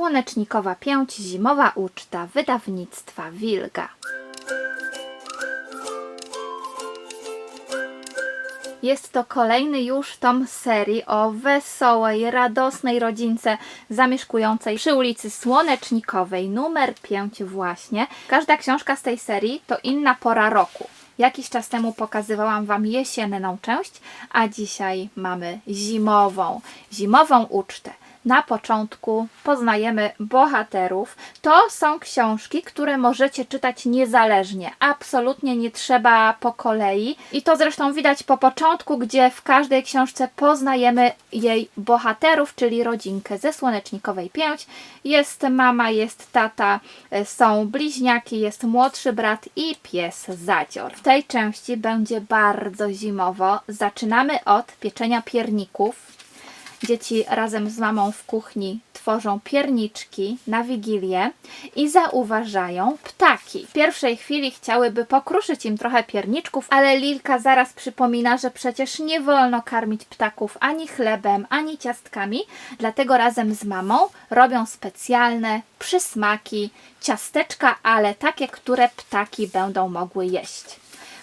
Słonecznikowa pięć, zimowa uczta wydawnictwa Wilga. Jest to kolejny już tom serii o wesołej, radosnej rodzince zamieszkującej przy ulicy Słonecznikowej, numer 5 właśnie. Każda książka z tej serii to inna pora roku. Jakiś czas temu pokazywałam Wam jesienną część, a dzisiaj mamy zimową, zimową ucztę. Na początku poznajemy bohaterów. To są książki, które możecie czytać niezależnie. Absolutnie nie trzeba po kolei. I to zresztą widać po początku, gdzie w każdej książce poznajemy jej bohaterów, czyli rodzinkę ze Słonecznikowej 5. Jest mama, jest tata, e, są bliźniaki, jest młodszy brat i pies Zadzior. W tej części będzie bardzo zimowo. Zaczynamy od pieczenia pierników. Dzieci razem z mamą w kuchni tworzą pierniczki na wigilię i zauważają ptaki. W pierwszej chwili chciałyby pokruszyć im trochę pierniczków, ale Lilka zaraz przypomina, że przecież nie wolno karmić ptaków ani chlebem, ani ciastkami, dlatego razem z mamą robią specjalne przysmaki, ciasteczka, ale takie, które ptaki będą mogły jeść.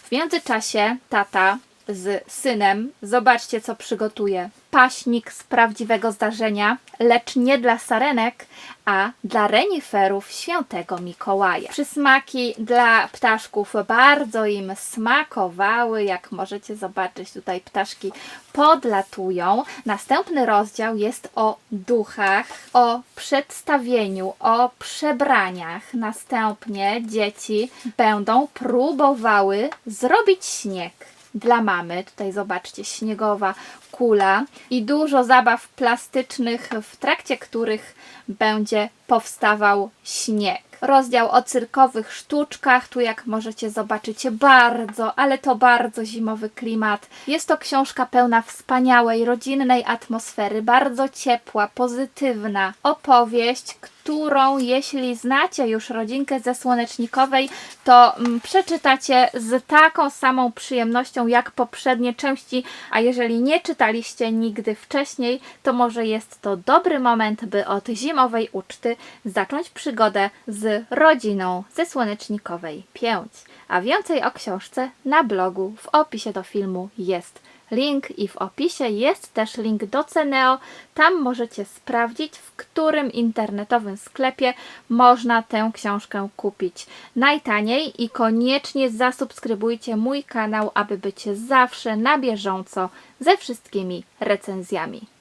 W międzyczasie tata z synem, zobaczcie co przygotuje. Paśnik z prawdziwego zdarzenia, lecz nie dla sarenek, a dla reniferów świętego Mikołaja. Przysmaki dla ptaszków bardzo im smakowały, jak możecie zobaczyć tutaj ptaszki podlatują. Następny rozdział jest o duchach, o przedstawieniu, o przebraniach. Następnie dzieci będą próbowały zrobić śnieg dla mamy. Tutaj zobaczcie, śniegowa kula i dużo zabaw plastycznych, w trakcie których będzie powstawał śnieg. Rozdział o cyrkowych sztuczkach, tu jak możecie zobaczyć bardzo, ale to bardzo zimowy klimat. Jest to książka pełna wspaniałej, rodzinnej atmosfery, bardzo ciepła, pozytywna opowieść, którą jeśli znacie już rodzinkę ze Słonecznikowej, to mm, przeczytacie z taką samą przyjemnością jak poprzednie części, a jeżeli nie czytaliście nigdy wcześniej, to może jest to dobry moment, by od zimowej uczty zacząć przygodę z rodziną ze Słonecznikowej 5. A więcej o książce na blogu w opisie do filmu jest link i w opisie jest też link do Ceneo. Tam możecie sprawdzić, w którym internetowym sklepie można tę książkę kupić najtaniej i koniecznie zasubskrybujcie mój kanał, aby być zawsze na bieżąco ze wszystkimi recenzjami.